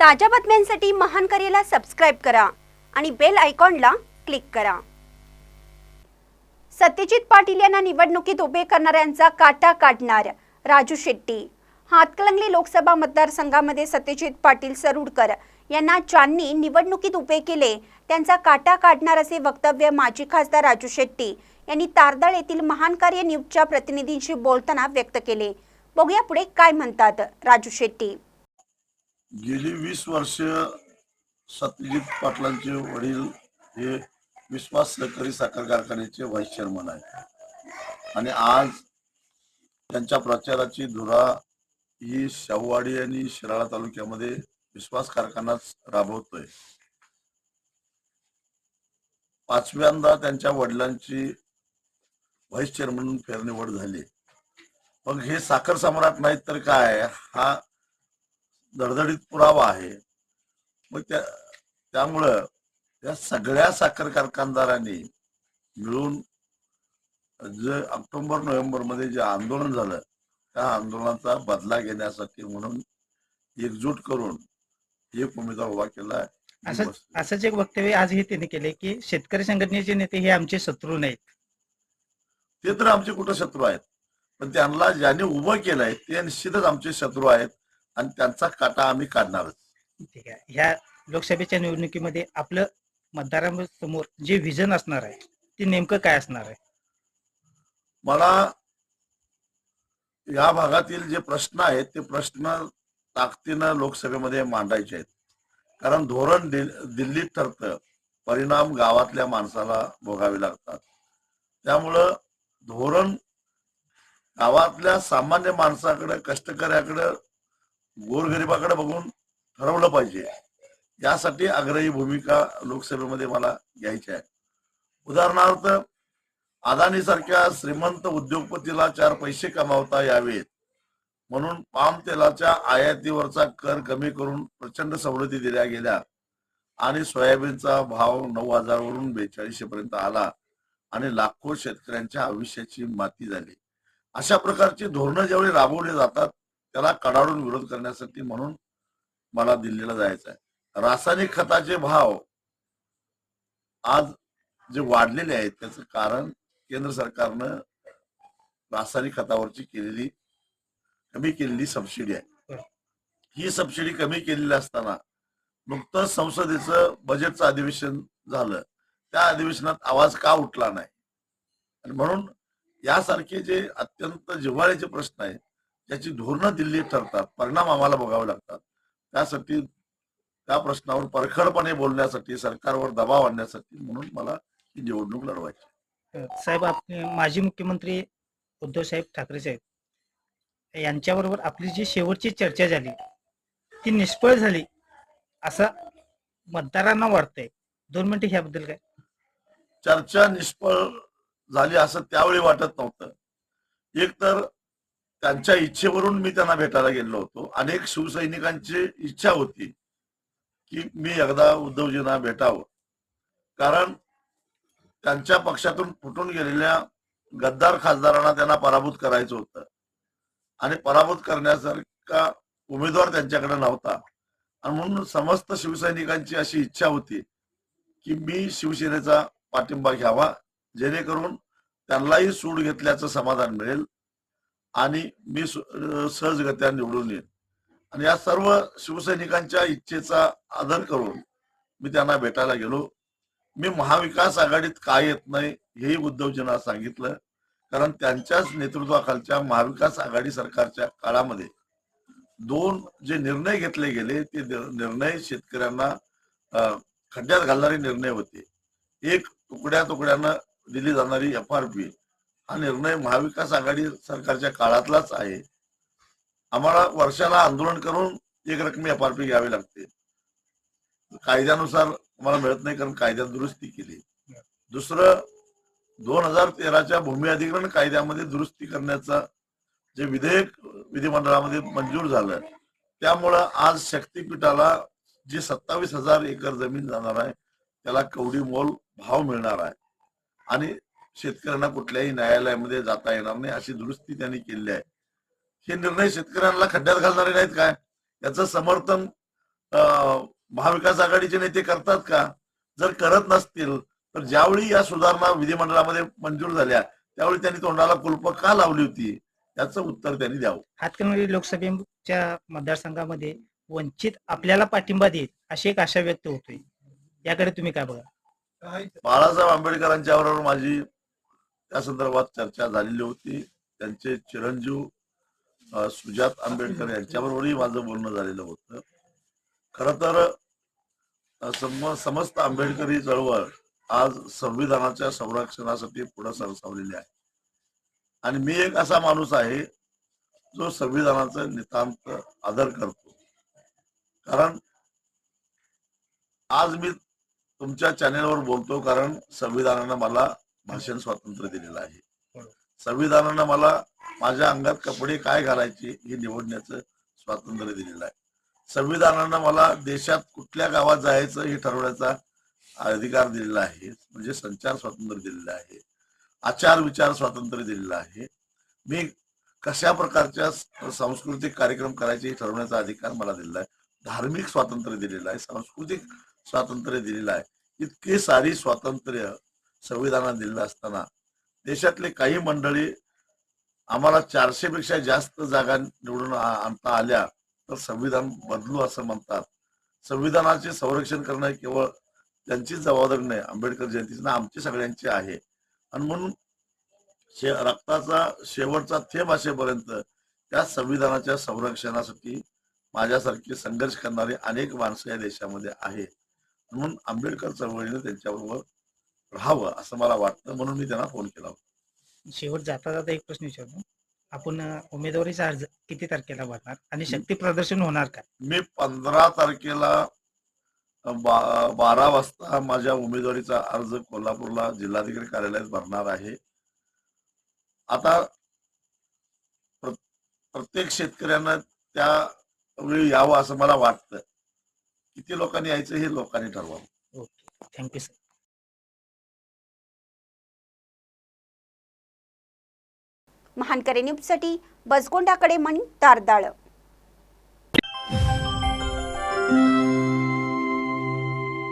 ताज्या बातम्यांसाठी महान करेला सबस्क्राईब करा आणि बेल आयकॉनला क्लिक करा. सत्यजित पाटील यांना निवडणुकीत उभे करणाऱ्यांचा काटा काढणार राजू शेट्टी. हातकलंगली लोकसभा मतदारसंघामध्ये सत्यजित पाटील सरुडकर यांना ज्यांनी निवडणुकीत उभे केले त्यांचा काटा काढणार असे वक्तव्य माजी खासदार राजू शेट्टी यांनी तारदाळ येथील महान कार्य न्यूजच्या प्रतिनिधींशी बोलताना व्यक्त केले. बघूया पुढे काय म्हणतात राजू शेट्टी. गेली वीस वर्ष सत्यजित पाटलांचे वडील हे विश्वास सहकारी साखर कारखान्याचे व्हाईस चेअरमन आहेत. आणि आज त्यांच्या प्रचाराची धुरा ही शाहूवाडी आणि शिराळा तालुक्यामध्ये विश्वास कारखानाच राबवतोय. पाचव्यांदा त्यांच्या वडिलांची व्हाईस चेअरमन फेरनिवड झाली. मग हे साखर सम्राट नाहीत तर काय? हा दडदडीत पुरावा आहे. मग त्या त्यामुळं या सगळ्या साखर कारखानदारांनी मिळून जे ऑक्टोबर नोव्हेंबरमध्ये जे आंदोलन झालं त्या आंदोलनाचा बदला घेण्यासाठी म्हणून एकजूट करून एक उमेदवार उभा केला. असं असंच एक वक्तव्य आजही त्यांनी केले की शेतकरी संघटनेचे नेते हे आमचे शत्रू नाहीत. ते तर आमचे कुठं शत्रू आहेत? पण त्यांना ज्यांनी उभं केलंय ते निश्चितच आमचे शत्रू आहेत. आणि त्यांचा काटा आम्ही काढणारच. ठीक आहे. ह्या लोकसभेच्या निवडणुकीमध्ये आपलं मतदारांसमोर जे व्हिजन असणार आहे ते नेमकं काय असणार आहे? मला या भागातील जे प्रश्न आहेत ते प्रश्न ताकदीनं लोकसभेमध्ये मांडायचे आहेत. कारण धोरण दिल- दिल्लीत ठरतं. परिणाम गावातल्या माणसाला भोगावे लागतात. त्यामुळं धोरण गावातल्या सामान्य माणसाकडे कष्टकऱ्याकडे गोरगरिबाकडे बघून ठरवलं पाहिजे. यासाठी आग्रही भूमिका लोकसभेमध्ये मला घ्यायची आहे. उदाहरणार्थ अदानी सारख्या श्रीमंत उद्योगपतीला चार पैसे कमावता यावेत. म्हणून पाम तेलाच्या आयातीवरचा कर कमी करून प्रचंड सवलती दिल्या गेल्या आणि सोयाबीनचा भाव नऊ हजार वरून बेचाळीसशे पर्यंत आला आणि लाखो शेतकऱ्यांच्या आयुष्याची माती झाली. अशा प्रकारची धोरणं ज्यावेळी राबवली जातात त्याला कडाडून विरोध करण्यासाठी म्हणून मला दिल्लीला जायचं आहे रासायनिक खताचे भाव आज जे वाढलेले आहेत त्याचं कारण केंद्र सरकारनं रासायनिक खतावरची केलेली कमी केलेली सबसिडी आहे. ही सबसिडी कमी केलेली असताना नुकतंच संसदेचं बजेटचं अधिवेशन झालं. त्या अधिवेशनात आवाज का उठला नाही? आणि म्हणून यासारखे जे अत्यंत जिव्हाळ्याचे प्रश्न आहेत त्याची धोरणं दिल्लीत ठरतात परिणाम आम्हाला भोगावे लागतात. त्यासाठी त्या प्रश्नावर परखडपणे बोलण्यासाठी सरकारवर दबाव आणण्यासाठी म्हणून मला ही निवडणूक लढवायची. साहेब आपले माजी मुख्यमंत्री उद्धव साहेब ठाकरे साहेब यांच्याबरोबर आपली जी शेवटची चर्चा झाली ती निष्फळ झाली असं मतदारांना वाटतंय. दोन मिनिटं ह्याबद्दल काय? चर्चा निष्फळ झाली असं त्यावेळी वाटत नव्हतं. एक तर त्यांच्या इच्छेवरून मी त्यांना भेटायला गेलो होतो. अनेक शिवसैनिकांची इच्छा होती की मी एकदा उद्धवजींना भेटावं. कारण त्यांच्या पक्षातून फुटून गेलेल्या गद्दार खासदारांना त्यांना पराभूत करायचं होतं. आणि पराभूत करण्यासारखा उमेदवार त्यांच्याकडे नव्हता. आणि म्हणून समस्त शिवसैनिकांची अशी इच्छा होती की मी शिवसेनेचा पाठिंबा घ्यावा जेणेकरून त्यांनाही सूड घेतल्याचं समाधान मिळेल. आणि मी सहजगत्या निवडून येईन. आणि या सर्व शिवसैनिकांच्या इच्छेचा आदर करून मी त्यांना भेटायला गेलो. मी महाविकास आघाडीत काय येत नाही हेही उद्धवजींना सांगितलं. कारण त्यांच्याच नेतृत्वाखालच्या महाविकास आघाडी सरकारच्या काळामध्ये दोन जे निर्णय घेतले गेले ते निर्णय शेतकऱ्यांना खड्ड्यात घालणारे निर्णय होते. एक तुकड्या तुकड्यानं दिली जाणारी एफ आर पी हा निर्णय महाविकास आघाडी सरकारच्या काळातलाच आहे. आम्हाला वर्षाला आंदोलन करून एक रकमी एफ आर पी घ्यावी लागते. कायद्यानुसार आम्हाला मिळत नाही कारण कायद्यात दुरुस्ती केली. दुसरं दोन हजार तेराच्या भूमी अधिग्रहण कायद्यामध्ये दुरुस्ती करण्याचा जे विधेयक विधिमंडळामध्ये मंजूर झालं त्यामुळं आज शक्तीपीठाला जी सत्तावीस हजार एकर जमीन जाणार आहे त्याला कवडी मोल भाव मिळणार आहे. आणि शेतकऱ्यांना कुठल्याही न्यायालयामध्ये जाता येणार नाही अशी दुरुस्ती त्यांनी केली आहे. हे निर्णय शेतकऱ्यांना खड्ड्यात घालणारे नाहीत काय याचं समर्थन अं, महाविकास आघाडीचे नेते करतात का? जर करत नसतील तर ज्यावेळी या सुधारणा विधिमंडळामध्ये मंजूर झाल्या त्यावेळी त्यांनी तोंडाला कुलप का लावली होती? याचं उत्तर त्यांनी द्यावं. हातकणंगले लोकसभेच्या मतदारसंघामध्ये वंचित आपल्याला पाठिंबा देईल अशी एक आशा व्यक्त होतोय. याकडे तुम्ही काय बघा? बाळासाहेब आंबेडकरांच्या बरोबर माझी त्या संदर्भात चर्चा झालेली होती. त्यांचे चिरंजीव सुजात आंबेडकर यांच्याबरोबरही माझं बोलणं झालेलं होतं. खर तर सम- समस्त आंबेडकरी चळवळ आज संविधानाच्या संरक्षणासाठी पुढे सरसावलेली आहे. आणि मी एक असा माणूस आहे जो संविधानाचा नितांत आदर करतो. कारण आज मी तुमच्या चॅनेलवर बोलतो कारण संविधानानं मला भाषण स्वातंत्र्य दिलेलं आहे. संविधानानं मला माझ्या अंगात कपडे काय घालायचे हे निवडण्याचं स्वातंत्र्य दिलेलं आहे. संविधानानं मला देशात कुठल्या गावात जायचं हे ठरवण्याचा अधिकार दिलेला आहे. म्हणजे संचार स्वातंत्र्य दिलेलं आहे. आचार विचार स्वातंत्र्य दिलेलं आहे. मी कशा प्रकारच्या सांस्कृतिक कार्यक्रम करायचे हे ठरवण्याचा अधिकार मला दिलेला आहे. धार्मिक स्वातंत्र्य दिलेलं आहे. सांस्कृतिक स्वातंत्र्य दिलेलं आहे. इतके सारी स्वातंत्र्य संविधानात दिलेलं असताना. देशातले काही मंडळी आम्हाला चारशे पेक्षा जास्त जागा निवडून आणता आल्या तर संविधान बदलू असं म्हणतात. संविधानाचे संरक्षण करणं केवळ त्यांचीच जबाबदारी नाही आंबेडकर जयंतीची ना आमची सगळ्यांची आहे. आणि म्हणून शे रक्ताचा शेवटचा थेंब असेपर्यंत त्या संविधानाच्या संरक्षणासाठी माझ्यासारखे संघर्ष करणारे अनेक माणसं या देशामध्ये आहे म्हणून आंबेडकर चळवळीने त्यांच्याबरोबर राहावं असं मला वाटतं म्हणून मी त्यांना फोन केला होता. शेवट जाता जाता एक प्रश्न विचारतो. आपण अं, उमेदवारीचा अर्ज किती तारखेला भरणार आणि शक्ती प्रदर्शन होणार का? मी पंधरा तारखेला अ, बा- बारा वाजता माझ्या उमेदवारीचा अर्ज कोल्हापूरला जिल्हाधिकारी कार्यालयात भरणार आहे. आता प्र- प्रत्येक शेतकऱ्यांना त्या वेळी यावं असं मला वाटतं. किती लोकांनी यायचं हे लोकांनी ठरवावं. ओके. Thank you sir. महानकरे न्यूजसाठी बसगोंडाकडे मणी तारदाळ.